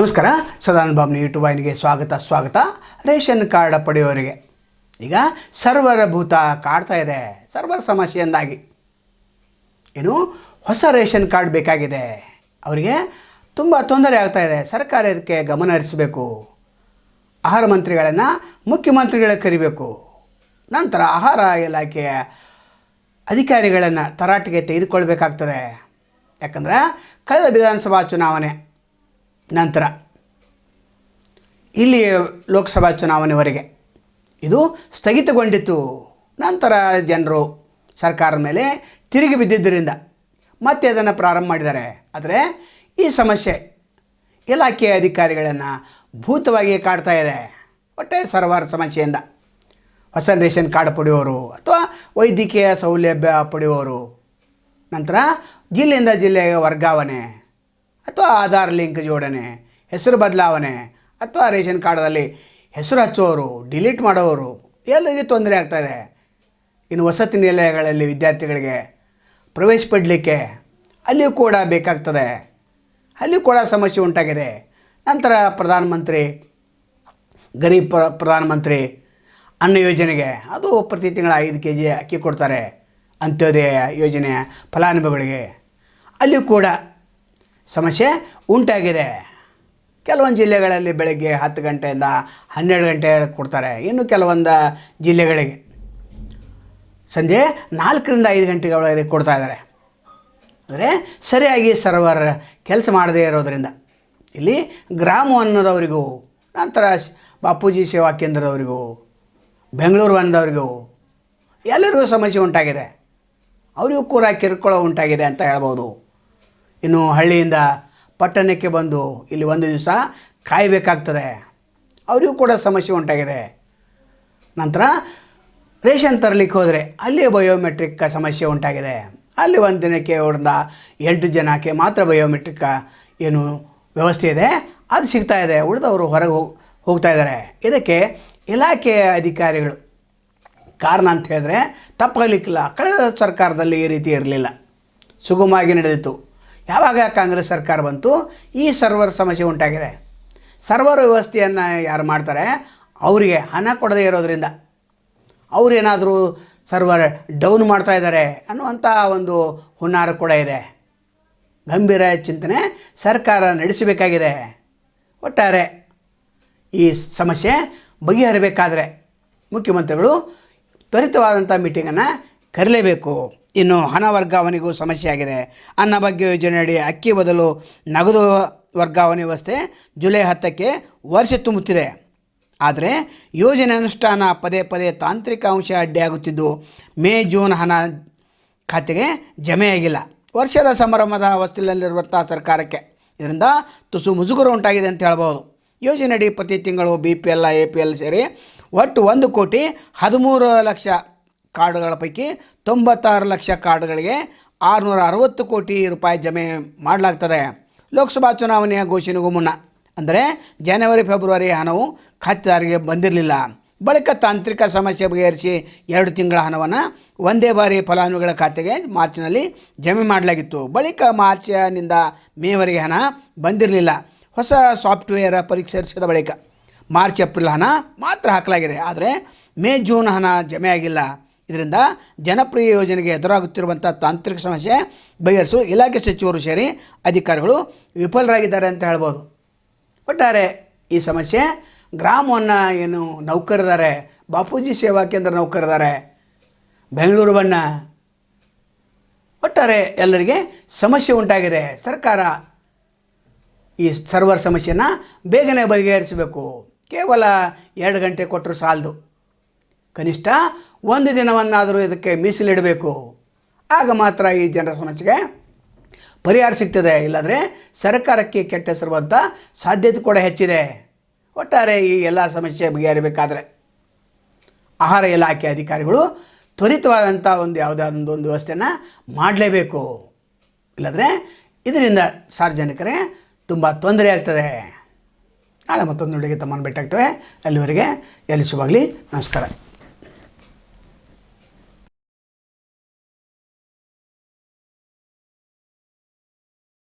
ನಮಸ್ಕಾರ ಸದಾನಂದ ಯೂಟ್ಯೂಬ್ ವಾಹಿನಿಗೆ ಸ್ವಾಗತ ಸ್ವಾಗತ. ರೇಷನ್ ಕಾರ್ಡ್ ಪಡೆಯುವವರಿಗೆ ಈಗ ಸರ್ವರ ಭೂತ ಕಾಡ್ತಾ ಇದೆ, ಸರ್ವರ್ ಸಮಸ್ಯೆಯಿಂದಾಗಿ ಏನು, ಹೊಸ ರೇಷನ್ ಕಾರ್ಡ್ ಬೇಕಾಗಿದೆ. ಅವರಿಗೆ ತುಂಬ ತೊಂದರೆ ಆಗ್ತಾ ಇದೆ, ಸರ್ಕಾರ ಇದಕ್ಕೆ ಗಮನ ಹರಿಸಬೇಕು. ಆಹಾರ ಮಂತ್ರಿಗಳನ್ನು ಮುಖ್ಯಮಂತ್ರಿಗಳ ಕರಿಬೇಕು. ನಂತರ ಆಹಾರ ಇಲಾಖೆಯ ಅಧಿಕಾರಿಗಳನ್ನು ತರಾಟೆಗೆ ತೆಗೆದುಕೊಳ್ಬೇಕಾಗ್ತದೆ. ಯಾಕಂದರೆ, ಕಳೆದ ವಿಧಾನಸಭಾ ಚುನಾವಣೆ ನಂತರ. ಇಲ್ಲಿ ಲೋಕಸಭಾ ಚುನಾವಣೆವರೆಗೆ. ಇದು ಸ್ಥಗಿತಗೊಂಡಿತು ನಂತರ ಜನರು ಸರ್ಕಾರದ ಮೇಲೆ ತಿರುಗಿ ಬಿದ್ದಿದ್ದರಿಂದ ಮತ್ತೆ ಅದನ್ನು ಪ್ರಾರಂಭ ಮಾಡಿದ್ದಾರೆ. ಆದರೆ ಈ ಸಮಸ್ಯೆ ಇಲಾಖೆಯ ಅಧಿಕಾರಿಗಳನ್ನು ಭೂತವಾಗಿ ಕಾಡ್ತಾ ಇದೆ. ಒಟ್ಟೆ ಸರ್ವಾರ ಸಮಸ್ಯೆಯಿಂದ. ಹೊಸ ರೇಷನ್ ಕಾರ್ಡ್ ಪಡೆಯುವವರು ಅಥವಾ ವೈದ್ಯಕೀಯ ಸೌಲಭ್ಯ ಪಡೆಯುವವರು. ನಂತರ ಜಿಲ್ಲೆಯಿಂದ ಜಿಲ್ಲೆಗೆ ವರ್ಗಾವಣೆ. ಅಥವಾ ಆಧಾರ್ ಲಿಂಕ್ ಜೋಡಣೆ, ಹೆಸರು ಬದಲಾವಣೆ, ಅಥವಾ ರೇಷನ್ ಕಾರ್ಡಲ್ಲಿ ಹೆಸರು ಹಚ್ಚೋರು, ಡಿಲೀಟ್ ಮಾಡೋರು, ಎಲ್ಲರಿಗೆ ತೊಂದರೆ ಆಗ್ತಾಯಿದೆ ಇನ್ನು ವಸತಿ ನಿಲಯಗಳಲ್ಲಿ ವಿದ್ಯಾರ್ಥಿಗಳಿಗೆ ಪ್ರವೇಶ ಪಡಲಿಕ್ಕೆ ಅಲ್ಲಿಯೂ ಕೂಡ ಬೇಕಾಗ್ತದೆ. ಅಲ್ಲಿಯೂ ಕೂಡ ಸಮಸ್ಯೆ ಉಂಟಾಗಿದೆ. ನಂತರ ಪ್ರಧಾನಮಂತ್ರಿ, ಗರೀಬ್ ಪ್ರ, ಪ್ರಧಾನಮಂತ್ರಿ ಅನ್ನ ಯೋಜನೆಗೆ ಅದು ಪ್ರತಿ ತಿಂಗಳ ಐದು ಕೆ ಜಿ ಅಕ್ಕಿ ಕೊಡ್ತಾರೆ. ಅಂತ್ಯೋದಯ ಯೋಜನೆಯ ಫಲಾನುಭವಿಗಳಿಗೆ. ಅಲ್ಲಿಯೂ ಕೂಡ ಸಮಸ್ಯೆ ಉಂಟಾಗಿದೆ. ಕೆಲವೊಂದು ಜಿಲ್ಲೆಗಳಲ್ಲಿ ಬೆಳಗ್ಗೆ ಹತ್ತು ಗಂಟೆಯಿಂದ ಹನ್ನೆರಡು ಗಂಟೆ ಕೊಡ್ತಾರೆ. ಇನ್ನು ಕೆಲವೊಂದು ಜಿಲ್ಲೆಗಳಿಗೆ ಸಂಜೆ ನಾಲ್ಕರಿಂದ ಐದು ಗಂಟೆಗಳವರೆಗೆ ಕೊಡ್ತಾ ಇದ್ದಾರೆ. ಅಂದರೆ ಸರಿಯಾಗಿ ಸರ್ವರ್ ಕೆಲಸ ಮಾಡದೇ ಇರೋದರಿಂದ ಇಲ್ಲಿ ಗ್ರಾಮ ಅನ್ನೋದವರಿಗೂ, ನಂತರ ಬಾಪೂಜಿ ಸೇವಾ ಕೇಂದ್ರದವರಿಗೂ, ಬೆಂಗಳೂರು ಬಂದವರಿಗೂ ಎಲ್ಲರಿಗೂ ಸಮಸ್ಯೆ ಉಂಟಾಗಿದೆ. ಅವರಿಗೂ ಕೂಡ ಕಿರುಕುಳ ಉಂಟಾಗಿದೆ ಅಂತ ಹೇಳ್ಬೋದು. ಇನ್ನು ಹಳ್ಳಿಯಿಂದ ಪಟ್ಟಣಕ್ಕೆ ಬಂದು ಇಲ್ಲಿ ಒಂದು ದಿವಸ ಕಾಯಬೇಕಾಗ್ತದೆ. ಅವರಿಗೂ ಕೂಡ ಸಮಸ್ಯೆ ಉಂಟಾಗಿದೆ. ನಂತರ ರೇಷನ್ ತರಲಿಕ್ಕೆ ಹೋದರೆ ಅಲ್ಲಿ ಬಯೋಮೆಟ್ರಿಕ್ ಸಮಸ್ಯೆ ಉಂಟಾಗಿದೆ. ಅಲ್ಲಿ ಒಂದು ದಿನಕ್ಕೆ ಹೊಡೆದ ಎಂಟು ಜನಕ್ಕೆ ಮಾತ್ರ ಬಯೋಮೆಟ್ರಿಕ್ ಏನು ವ್ಯವಸ್ಥೆ ಇದೆ. ಅದು ಸಿಗ್ತಾ ಇದೆ. ಉಳಿದವರು ಹೊರಗೆ ಹೋಗಿ, ಹೋಗ್ತಾ ಇದ್ದಾರೆ. ಇದಕ್ಕೆ ಇಲಾಖೆಯ ಅಧಿಕಾರಿಗಳು ಕಾರಣ ಅಂತ ಹೇಳಿದ್ರೆ ತಪ್ಪಾಗಲಿಕ್ಕಿಲ್ಲ. ಕಳೆದ ಸರ್ಕಾರದಲ್ಲಿ ಈ ರೀತಿ ಇರಲಿಲ್ಲ. ಸುಗಮವಾಗಿ ನಡೆದಿತ್ತು. ಯಾವಾಗ ಕಾಂಗ್ರೆಸ್ ಸರ್ಕಾರ ಬಂತು? ಈ ಸರ್ವರ್ ಸಮಸ್ಯೆ ಉಂಟಾಗಿದೆ. ಸರ್ವರ್ ವ್ಯವಸ್ಥೆಯನ್ನು ಯಾರು ಮಾಡ್ತಾರೆ? ಅವರಿಗೆ ಹಣ ಕೊಡದೇ ಇರೋದರಿಂದ. ಅವರೇನಾದರೂ ಸರ್ವರ್ ಡೌನ್ ಮಾಡ್ತಾ ಇದ್ದಾರೆ ಅನ್ನುವಂಥ ಒಂದು ಹುನ್ನಾರ ಕೂಡ ಇದೆ. ಗಂಭೀರ ಚಿಂತನೆ ಸರ್ಕಾರ ನಡೆಸಬೇಕಾಗಿದೆ. ಒಟ್ಟಾರೆ ಈ ಸಮಸ್ಯೆ ಬಗೆಹರಿಬೇಕಾದರೆ ಮುಖ್ಯಮಂತ್ರಿಗಳು ತ್ವರಿತವಾದಂಥ ಮೀಟಿಂಗನ್ನು ಕರೆಯಲೇಬೇಕು ಇನ್ನು ಹಣ ವರ್ಗಾವಣೆಗೂ ಸಮಸ್ಯೆ ಆಗಿದೆ ಅನ್ನಭಾಗ್ಯ ಯೋಜನೆಯಡಿ ಅಕ್ಕಿ ಬದಲು ನಗದು ವರ್ಗಾವಣೆ ವ್ಯವಸ್ಥೆ ಜುಲೈ ಹತ್ತಕ್ಕೆ ವರ್ಷ ತುಂಬುತ್ತಿದೆ. ಆದರೆ ಯೋಜನೆ ಅನುಷ್ಠಾನ ಪದೇ ಪದೇ ತಾಂತ್ರಿಕ ಅಂಶ ಅಡ್ಡಿಯಾಗುತ್ತಿದ್ದು, ಮೇ, ಜೂನ್ ಹಣ ಖಾತೆಗೆ ಜಮೆಯಾಗಿಲ್ಲ. ವರ್ಷದ ಸಂಭ್ರಮದ ಹೊಸ್ತಿಲಲ್ಲಿರುವಂಥ ಸರ್ಕಾರಕ್ಕೆ. ಇದರಿಂದ ತುಸು ಮುಜುಗುರು ಉಂಟಾಗಿದೆ ಅಂತ ಹೇಳ್ಬೋದು ಯೋಜನೆಯಡಿ ಪ್ರತಿ ತಿಂಗಳು B P L A P L ಸೇರಿ ಒಟ್ಟು ಒಂದು ಕೋಟಿ ಹದಿಮೂರು ಲಕ್ಷ ಕಾರ್ಡುಗಳ ಪೈಕಿ ತೊಂಬತ್ತಾರು ಲಕ್ಷ ಕಾರ್ಡ್ಗಳಿಗೆ ಆರುನೂರ ಅರವತ್ತು ಕೋಟಿ ರೂಪಾಯಿ ಜಮೆ ಮಾಡಲಾಗ್ತದೆ. ಲೋಕಸಭಾ ಚುನಾವಣೆಯ ಘೋಷಣೆಗೂ ಮುನ್ನ. ಅಂದರೆ ಜನವರಿ, ಫೆಬ್ರವರಿ ಹಣವು ಖಾತೆದಾರರಿಗೆ ಬಂದಿರಲಿಲ್ಲ. ಬಳಿಕ ತಾಂತ್ರಿಕ ಸಮಸ್ಯೆ ಬಗೆಹರಿಸಿ ಎರಡು ತಿಂಗಳ ಹಣವನ್ನು ಒಂದೇ ಬಾರಿ ಫಲಾನುಭವಿಗಳ ಖಾತೆಗೆ ಮಾರ್ಚ್ನಲ್ಲಿ ಜಮೆ ಮಾಡಲಾಗಿತ್ತು. ಬಳಿಕ ಮಾರ್ಚ್ನಿಂದ ಮೇವರೆಗೆ ಹಣ ಬಂದಿರಲಿಲ್ಲ. ಹೊಸ ಸಾಫ್ಟ್ವೇರ್ ಪರೀಕ್ಷಿಸಿದ ಬಳಿಕ ಮಾರ್ಚ್, ಏಪ್ರಿಲ್ ಹಣ ಮಾತ್ರ ಹಾಕಲಾಗಿದೆ. ಆದರೆ ಮೇ, ಜೂನ್ ಹಣ ಜಮೆ ಆಗಿಲ್ಲ. ಇದರಿಂದ ಜನಪ್ರಿಯ ಯೋಜನೆಗೆ ಎದುರಾಗುತ್ತಿರುವಂಥ ತಾಂತ್ರಿಕ ಸಮಸ್ಯೆ ಬಗೆಹರಿಸಲು ಇಲಾಖೆ ಸಚಿವರು ಸೇರಿ ಅಧಿಕಾರಿಗಳು ವಿಫಲರಾಗಿದ್ದಾರೆ ಅಂತ ಹೇಳ್ಬೋದು. ಒಟ್ಟಾರೆ ಈ ಸಮಸ್ಯೆ ಗ್ರಾಮವನ್ನು ಏನು ನೌಕರಿದ್ದಾರೆ ಬಾಪೂಜಿ ಸೇವಾ ಕೇಂದ್ರ ನೌಕರಿದ್ದಾರೆ ಬೆಂಗಳೂರು ಬಣ್ಣ ಒಟ್ಟಾರೆ ಎಲ್ಲರಿಗೆ ಸಮಸ್ಯೆ ಉಂಟಾಗಿದೆ. ಸರ್ಕಾರ ಈ ಸರ್ವರ್ ಸಮಸ್ಯೆನ ಬೇಗನೆ ಬಗೆಹರಿಸಬೇಕು. ಕೇವಲ ಎರಡು ಗಂಟೆ ಕೊಟ್ಟರು ಸಾಲದು. ಕನಿಷ್ಠ ಒಂದು ದಿನವನ್ನಾದರೂ ಇದಕ್ಕೆ ಮೀಸಲಿಡಬೇಕು. ಆಗ ಮಾತ್ರ ಈ ಜನರ ಸಮಸ್ಯೆಗೆ ಪರಿಹಾರ ಸಿಗ್ತದೆ. ಇಲ್ಲಾಂದರೆ ಸರ್ಕಾರಕ್ಕೆ ಕೆಟ್ಟ ಹೆಸರು ಬಂತ ಸಾಧ್ಯತೆ ಕೂಡ ಹೆಚ್ಚಿದೆ. ಒಟ್ಟಾರೆ ಈ ಎಲ್ಲ ಸಮಸ್ಯೆ ಬಗೆಹರಿಬೇಕಾದ್ರೆ ಆಹಾರ ಇಲಾಖೆ ಅಧಿಕಾರಿಗಳು ತ್ವರಿತವಾದಂಥ ಒಂದು ಯಾವುದಾದೊಂದು ಒಂದು ವ್ಯವಸ್ಥೆಯನ್ನು ಮಾಡಲೇಬೇಕು. ಇಲ್ಲದ್ರೆ ಇದರಿಂದ ಸಾರ್ವಜನಿಕರೇ ತುಂಬ ತೊಂದರೆ ಆಗ್ತದೆ. ನಾಳೆ ಮತ್ತೊಂದು ನುಡಿಗೆ ತಮ್ಮನ್ನು ಭೇಟಾಗ್ತವೆ ಅಲ್ಲಿವರೆಗೆ ಎಲ್ಲಿ ಶುಭಾಗಲಿ ನಮಸ್ಕಾರ.